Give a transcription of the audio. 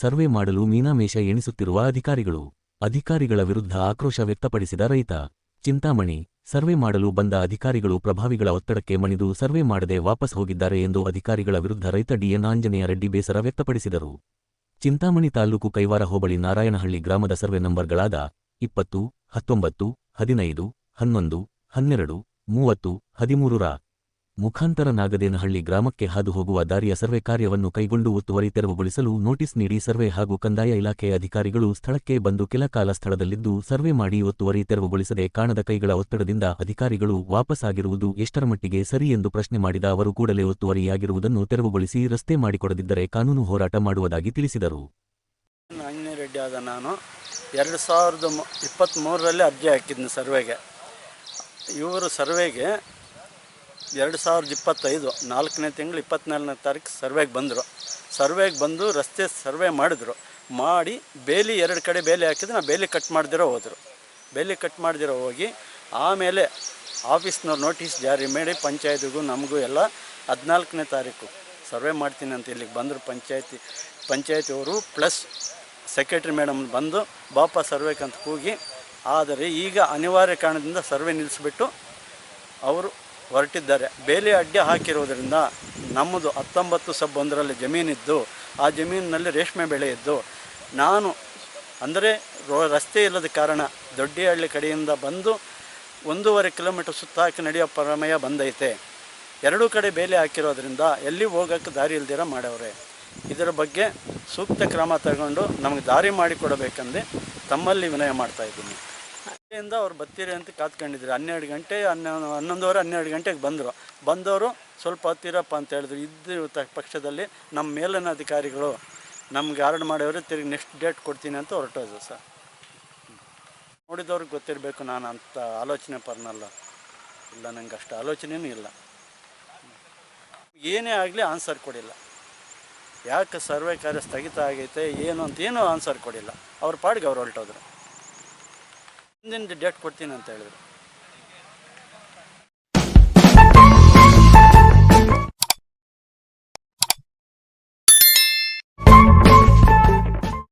Survey ಮಾಡಲು ಮೀನಾಮೇಷ ಎಣಿಸುತ್ತಿರುವ ಅಧಿಕಾರಿಗಳು. ಅಧಿಕಾರಿಗಳ ವಿರುದ್ಧ ಆಕ್ರೋಶ ವ್ಯಕ್ತಪಡಿಸಿದ ರೈತ. ಚಿಂತಾಮಣಿ, ಸರ್ವೆ ಮಾಡಲು ಬಂದ ಅಧಿಕಾರಿಗಳು ಪ್ರಭಾವಿಗಳ ಒತ್ತಡಕ್ಕೆ ಮಣಿದು ಸರ್ವೆ ಮಾಡದೆ ವಾಪಸ್ ಹೋಗಿದ್ದಾರೆ ಎಂದು ಅಧಿಕಾರಿಗಳ ವಿರುದ್ಧ ರೈತ ಡಿಎನ್ ಆಂಜನೇಯ ರೆಡ್ಡಿ ಬೇಸರ ವ್ಯಕ್ತಪಡಿಸಿದರು. ಚಿಂತಾಮಣಿ ತಾಲೂಕು ಕೈವಾರ ಹೋಬಳಿ ನಾರಾಯಣಹಳ್ಳಿ ಗ್ರಾಮದ ಸರ್ವೆ ನಂಬರ್ಗಳಾದ ಇಪ್ಪತ್ತು, ಹತ್ತೊಂಬತ್ತು, ಹದಿನೈದು, ಹನ್ನೊಂದು, ಹನ್ನೆರಡು, ಮೂವತ್ತು ಮುಖಾಂತರ ನಾಗದೇನಹಳ್ಳಿ ಗ್ರಾಮಕ್ಕೆ ಹಾದು ಹೋಗುವ ದಾರಿಯ ಸರ್ವೆ ಕಾರ್ಯವನ್ನು ಕೈಗೊಂಡು ಒತ್ತುವರಿ ತೆರವುಗೊಳಿಸಲು ನೋಟಿಸ್ ನೀಡಿ ಸರ್ವೆ ಹಾಗೂ ಕಂದಾಯ ಇಲಾಖೆ ಅಧಿಕಾರಿಗಳು ಸ್ಥಳಕ್ಕೆ ಬಂದು ಕೆಲಕಾಲ ಸ್ಥಳದಲ್ಲಿದ್ದು ಸರ್ವೆ ಮಾಡಿ ಒತ್ತುವರಿ ತೆರವುಗೊಳಿಸದೆ ಕಾಣದ ಕೈಗಳ ಒತ್ತಡದಿಂದ ಅಧಿಕಾರಿಗಳು ವಾಪಸ್ಸಾಗಿರುವುದು ಎಷ್ಟರ ಮಟ್ಟಿಗೆ ಸರಿ ಎಂದು ಪ್ರಶ್ನೆ ಮಾಡಿದ ಅವರು ಕೂಡಲೇ ಒತ್ತುವರಿಯಾಗಿರುವುದನ್ನು ತೆರವುಗೊಳಿಸಿ ರಸ್ತೆ ಮಾಡಿಕೊಡದಿದ್ದರೆ ಕಾನೂನು ಹೋರಾಟ ಮಾಡುವುದಾಗಿ ತಿಳಿಸಿದರು. ನಾನು ಎರಡು ಸಾವಿರದ ಅರ್ಜಿ ಹಾಕಿದ್ನು ಸರ್ವೆಗೆ. ಇವರು ಸರ್ವೆಗೆ ಎರಡು ಸಾವಿರದ ಇಪ್ಪತ್ತೈದು, ನಾಲ್ಕನೇ ತಿಂಗಳು ಇಪ್ಪತ್ತ್ನಾಲ್ಕನೇ ತಾರೀಕು ಸರ್ವೆಗೆ ಬಂದರು. ಸರ್ವೆಗೆ ಬಂದು ರಸ್ತೆ ಸರ್ವೆ ಮಾಡಿದ್ರು. ಮಾಡಿ ಬೇಲಿ ಎರಡು ಕಡೆ ಬೇಲಿ ಹಾಕಿದ್ರೆ, ನಾ ಬೇಲಿ ಕಟ್ ಮಾಡ್ದಿರೋ ಹೋದರು. ಬೇಲಿ ಕಟ್ ಮಾಡ್ದಿರೋ ಹೋಗಿ ಆಮೇಲೆ ಆಫೀಸ್ನವ್ರು ನೋಟಿಸ್ ಜಾರಿ ಮಾಡಿ ಪಂಚಾಯತಿಗೂ ನಮಗೂ ಎಲ್ಲ ಹದಿನಾಲ್ಕನೇ ತಾರೀಕು ಸರ್ವೆ ಮಾಡ್ತೀನಿ ಅಂತ ಇಲ್ಲಿಗೆ ಬಂದರು ಪಂಚಾಯತಿ ಪಂಚಾಯತಿಯವರು ಪ್ಲಸ್ ಸೆಕ್ರೆಟ್ರಿ ಮೇಡಮ್ ಬಂದು ಬಾಪ ಸರ್ವೆಗೆ ಅಂತ ಕೂಗಿ, ಆದರೆ ಈಗ ಅನಿವಾರ್ಯ ಕಾರಣದಿಂದ ಸರ್ವೆ ನಿಲ್ಲಿಸ್ಬಿಟ್ಟು ಅವರು ಹೊರಟಿದ್ದಾರೆ. ಬೇಲಿ ಅಡ್ಡ ಹಾಕಿರೋದ್ರಿಂದ ನಮ್ಮದು ಹತ್ತೊಂಬತ್ತು ಸಬ್ ಒಂದರಲ್ಲಿ ಜಮೀನಿದ್ದು, ಆ ಜಮೀನಿನಲ್ಲಿ ರೇಷ್ಮೆ ಬೆಳೆ ಇದ್ದು, ನಾನು ಅಂದರೆ ರೋ, ರಸ್ತೆ ಇಲ್ಲದ ಕಾರಣ ದೊಡ್ಡಿಹಳ್ಳಿ ಕಡೆಯಿಂದ ಬಂದು ಒಂದೂವರೆ ಕಿಲೋಮೀಟರ್ ಸುತ್ತ ಹಾಕಿ ನಡೆಯೋ ಪ್ರಮೇಯ ಬಂದೈತೆ. ಎರಡೂ ಕಡೆ ಬೇಲಿ ಹಾಕಿರೋದ್ರಿಂದ ಎಲ್ಲಿ ಹೋಗೋಕ್ಕೆ ದಾರಿ ಇಲ್ದಿರ ಮಾಡವ್ರೆ. ಇದರ ಬಗ್ಗೆ ಸೂಕ್ತ ಕ್ರಮ ತಗೊಂಡು ನಮಗೆ ದಾರಿ ಮಾಡಿಕೊಡಬೇಕಂದು ತಮ್ಮಲ್ಲಿ ವಿನಯ ಮಾಡ್ತಾ ಇದ್ದೀನಿ. ಇಂದ ಅವ್ರು ಬರ್ತೀರಿ ಅಂತ ಕಾತ್ಕೊಂಡಿದ್ರು ಹನ್ನೆರಡು ಗಂಟೆ, ಹನ್ನೊಂದು, ಹನ್ನೊಂದುವರೆ, ಹನ್ನೆರಡು ಗಂಟೆಗೆ ಬಂದರು. ಬಂದವರು ಸ್ವಲ್ಪ ಹತ್ತಿರಪ್ಪ ಅಂತ ಹೇಳಿದ್ರು. ಇದ್ದ ಪಕ್ಷದಲ್ಲಿ ನಮ್ಮ ಮೇಲಿನ ಅಧಿಕಾರಿಗಳು ನಮ್ಗೆ ಆರ್ಡ್ ಮಾಡೋರು ತಿರುಗಿ ನೆಕ್ಸ್ಟ್ ಡೇಟ್ ಕೊಡ್ತೀನಿ ಅಂತ ಹೊರಟೋದು ಸರ್. ನೋಡಿದವ್ರಿಗೆ ಗೊತ್ತಿರಬೇಕು ನಾನು ಅಂತ ಆಲೋಚನೆ ಪರ್ನಲ್ಲ. ಇಲ್ಲ, ನಂಗೆ ಅಷ್ಟು ಆಲೋಚನೆಯೂ ಇಲ್ಲ. ಏನೇ ಆಗಲಿ ಆನ್ಸರ್ ಕೊಡಿಲ್ಲ. ಯಾಕೆ ಸರ್ವೆ ಕಾರ್ಯ ಸ್ಥಗಿತ ಆಗೈತೆ, ಏನು ಅಂತ ಏನೂ ಆನ್ಸರ್ ಕೊಡಿಲ್ಲ. ಅವ್ರ ಪಾಡಿಗೆ ಅವ್ರು ಹೊರಟೋದ್ರು. ಹಿಂದಿನ ಡೇಟ್ ಕೊಡ್ತೀನಿ ಅಂತ ಹೇಳಿದ್ರು.